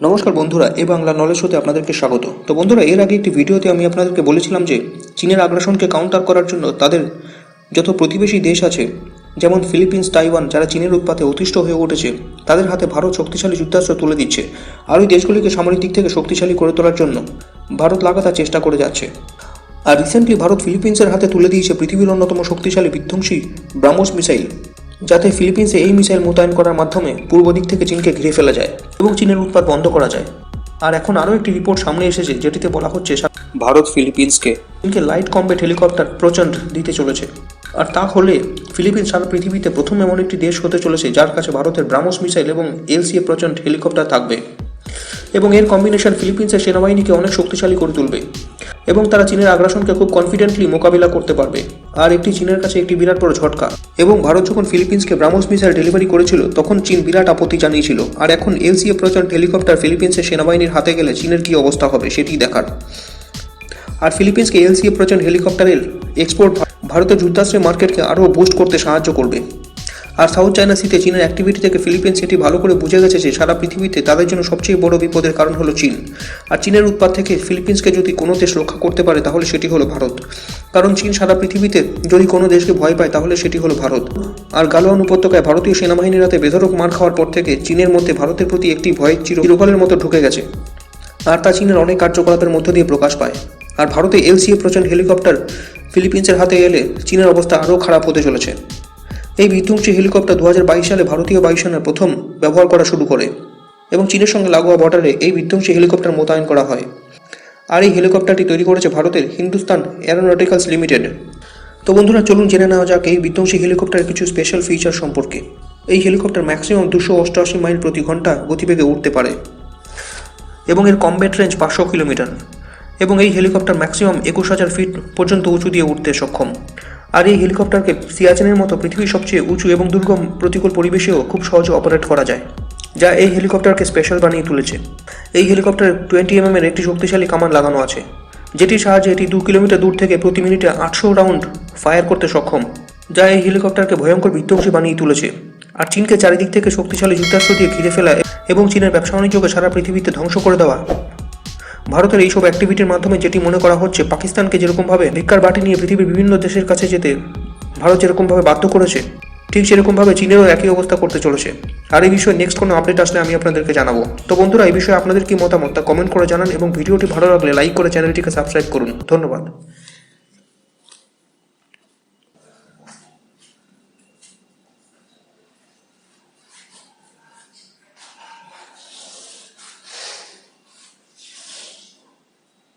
নমস্কার বন্ধুরা, এ বাংলা নলেজ হতে আপনাদেরকে স্বাগত। তো বন্ধুরা, এর আগে একটি ভিডিওতে আমি আপনাদেরকে বলেছিলাম যে, চীনের আগ্রাসনকে কাউন্টার করার জন্য তাদের যত প্রতিবেশী দেশ আছে, যেমন ফিলিপিন্স, তাইওয়ান, যারা চীনের উৎপাতে অতিষ্ঠ হয়ে উঠেছে, তাদের হাতে ভারত শক্তিশালী যুদ্ধাস্ত্র তুলে দিচ্ছে আর ওই দেশগুলিকে সামরিক দিক থেকে শক্তিশালী করে তোলার জন্য ভারত লাগাতার চেষ্টা করে যাচ্ছে। আর রিসেন্টলি ভারত ফিলিপিন্সের হাতে তুলে দিয়েছে পৃথিবীর অন্যতম শক্তিশালী বিধ্বংসী ব্রাহ্মস মিসাইল যাতে ফিলিপিন্সে এই মিসাইল মোতায়েন করার মাধ্যমে পূর্ব দিক থেকে চীনকে ঘিরে ফেলা যায় এবং চীনের উৎপাদ বন্ধ করা যায়। আর এখন আরও একটি রিপোর্ট সামনে এসেছে যেটিতে বলা হচ্ছে ভারত ফিলিপিন্সকে চীনকে লাইট কম্বেট হেলিকপ্টার প্রচণ্ড দিতে চলেছে। আর তা হলে ফিলিপিন্স সারা পৃথিবীতে প্রথম এমন একটি দেশ হতে চলেছে যার কাছে ভারতের ব্রাহ্মস মিসাইল এবং এলসিএ প্রচণ্ড হেলিকপ্টার থাকবে। এবং এর কম্বিনেশন ফিলিপিন্সের সেনাবাহিনীকে অনেক শক্তিশালী করে তুলবে। এবং তারা চীনের আগ্রাসনকে খুব কনফিডেন্টলি মোকাবিলা করতে পারবে। আর একটি চীনের কাছে একটি বিরাট বড় ঝটকা। এবং ভারত যখন ফিলিপিন্সকে ব্রাহ্মস মিসাইল ডেলিভারি করেছিল, তখন চীন বিরাট আপত্তি জানিয়েছিল। আর এখন এলসিএ প্রচণ্ড হেলিকপ্টার ফিলিপিন্সের সেনাবাহিনীর হাতে গেলে চীনের কী অবস্থা হবে, সেটি দেখার। আর ফিলিপিন্সকে এলসিএ প্রচণ্ড হেলিকপ্টারের এক্সপোর্ট ভারতের যুদ্ধাস্ত্রের মার্কেটকে আরও বুস্ট করতে সাহায্য করবে। আর সাউথ চায়না সিতে চীনের অ্যাক্টিভিটি থেকে ফিলিপিন্স এটি ভালো করে বুঝে গেছে যে সারা পৃথিবীতে তাদের জন্য সবচেয়ে বড় বিপদের কারণ হলো চীন। আর চীনের উৎপাদ থেকে ফিলিপিন্সকে যদি কোনো দেশ রক্ষা করতে পারে, তাহলে সেটি হলো ভারত। কারণ চীন সারা পৃথিবীতে যদি কোনো দেশকে ভয় পায়, তাহলে সেটি হলো ভারত। আর গালোয়ান উপত্যকায় ভারতীয় সেনাবাহিনীর হাতে বেধরক মার খাওয়ার পর থেকে চীনের মধ্যে ভারতের প্রতি একটি ভয় চির চিরকালের মতো ঢুকে গেছে। আর তা চীনের অনেক কার্যকলাপের মধ্য দিয়ে প্রকাশ পায়। আর ভারতে এলসিএ প্রচণ্ড হেলিকপ্টার ফিলিপিন্সের হাতে এলে চীনের অবস্থা আরও খারাপ হতে চলেছে। এই বিধ্বংসী হেলিকপ্টার দু হাজার বাইশ সালে ভারতীয় বায়ুসেনা প্রথম ব্যবহার করা শুরু করে এবং চীনের সঙ্গে লাগোয়া বর্ডারে এই বিধ্বংসী হেলিকপ্টার মোতায়েন করা হয়। আর এই হেলিকপ্টারটি তৈরি করেছে ভারতের হিন্দুস্তান অ্যারোনটিক্যালস লিমিটেড। তো বন্ধুরা, চলুন জেনে নেওয়া যাক এই বিধ্বংসী হেলিকপ্টারের কিছু স্পেশাল ফিচার সম্পর্কে। এই হেলিকপ্টার ম্যাক্সিমাম দুশো অষ্টআশি মাইল প্রতি ঘণ্টা গতিবেগে উঠতে পারে এবং এর কমব্যাট রেঞ্জ পাঁচশো কিলোমিটার এবং এই হেলিকপ্টার ম্যাক্সিমাম একুশ হাজার ফিট পর্যন্ত উঁচু দিয়ে উঠতে সক্ষম। আর এই হেলিকপ্টারকে সিয়াচেনের মতো পৃথিবীর সবচেয়ে উঁচু এবং দুর্গম প্রতিকূল পরিবেশেও খুব সহজে অপারেট করা যায়, যা এই হেলিকপ্টারকে স্পেশাল বানিয়ে তুলেছে। এই হেলিকপ্টারে টোয়েন্টি এম এর একটি শক্তিশালী কামান লাগানো আছে, যেটির সাহায্যে এটি দু কিলোমিটার দূর থেকে প্রতি মিনিটে আটশো রাউন্ড ফায়ার করতে সক্ষম, যা এই হেলিকপ্টারকে ভয়ঙ্কর বিধ্বংসী বানিয়ে তুলেছে। আর চীনকে চারিদিক থেকে শক্তিশালী যুদ্ধাস্ত্র দিয়ে ঘিরে ফেলা এবং চীনের ব্যবসা বাণিজ্যকে সারা পৃথিবীতে ধ্বংস করে দেওয়া ভারতের এইসব অ্যাক্টিভিটির মাধ্যমে যেটি মনে করা হচ্ছে, পাকিস্তানকে যেরকমভাবে ভিক্ষার বাটি নিয়ে পৃথিবীর বিভিন্ন দেশের কাছে যেতে ভারত যেরকমভাবে বাধ্য করেছে, ঠিক সেরকমভাবে চীনেরও একই অবস্থা করতে চলেছে। আর এই বিষয়ে নেক্সট কোনো আপডেট আসলে আমি আপনাদেরকে জানাব। তো বন্ধুরা, এই বিষয়ে আপনাদের কি মতামত তা কমেন্ট করে জানান এবং ভিডিওটি ভালো লাগলে লাইক করে চ্যানেলটিকে সাবস্ক্রাইব করুন। ধন্যবাদ।